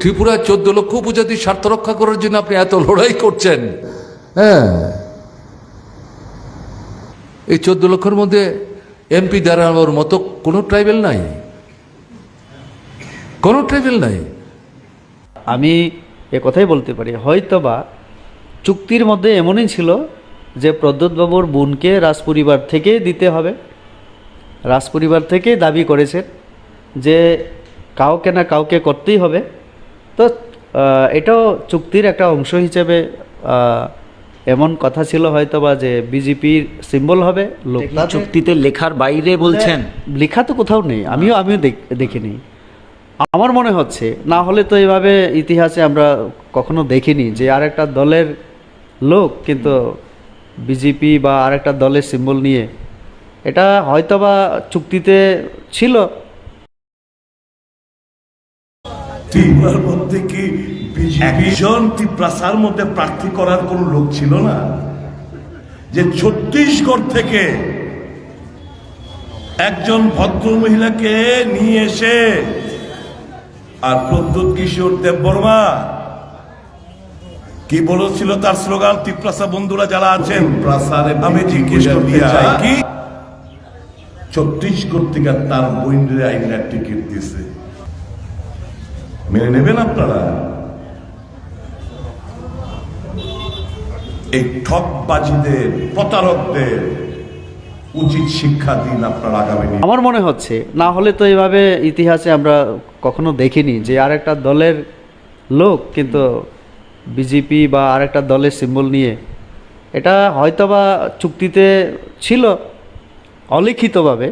ত্রিপুরার চোদ্দ লক্ষ উপজাতির স্বার্থ রক্ষা করার জন্য আপনি এত লড়াই করছেন। হ্যাঁ। এই চোদ্দ লক্ষের মধ্যে এমপি দাঁড়ানোর মতো কোনো ট্রাইবেল নাই। কোনো ট্রাইবেল নাই। আমি এ কথাই বলতে পারি হয়তোবা চুক্তির মধ্যে এমনই ছিল যে প্রদ্যোৎবাবুর বোনকে রাজপরিবার থেকে দিতে হবে। রাজপরিবার থেকে দাবি করেছেন যে কাউকে না কাউকে করতেই হবে। তো এটাও চুক্তির একটা অংশ হিসেবে এমন কথা ছিল হয়তোবা যে বিজেপির সিম্বল হবে লোক চুক্তিতে লেখার বাইরে বলছেন। লেখা তো কোথাও নেই আমিও আমিও দেখ- দেখিনি। আমার মনে হচ্ছে না হলে তো এইভাবে ইতিহাসে আমরা কখনো দেখিনি যে আরেকটা দলের লোক কিন্তু বিজেপি বা আরেকটা দলের সিম্বল নিয়ে। এটা হয়তোবা চুক্তিতে ছিল ত্রিপুরার মধ্যে কি একজন ত্রিপ্রাসার মধ্যে প্রার্থী করার কোন লোক ছিল না? যে ছত্তিশগড় থেকে একজন ভদ্র মহিলাকে নিয়ে এসে আর প্রদ্যুৎ কিশোর দেববর্মা কি বলেছিল তার স্লোগান ত্রিপ্রাসা বন্ধুরা যারা আছেন আমি জিজ্ঞেস করতে চাই কি? ছত্তিশগড় থেকে তার বইনের আইনের টিকিট দিছে। মেনে নেবেন আপনারা? এই ঠকবাজিদের, প্রতারকদের উচিত শিক্ষা দিন আপনারা আগামী আমার মনে হচ্ছে, না হলে তো এইভাবে ইতিহাসে আমরা কখনো দেখিনি যে আরেকটা দলের লোক কিন্তু বিজেপি বা আরেকটা দলের সিম্বল নিয়ে, এটা হয়তোবা চুক্তিতে ছিল অলিখিতভাবে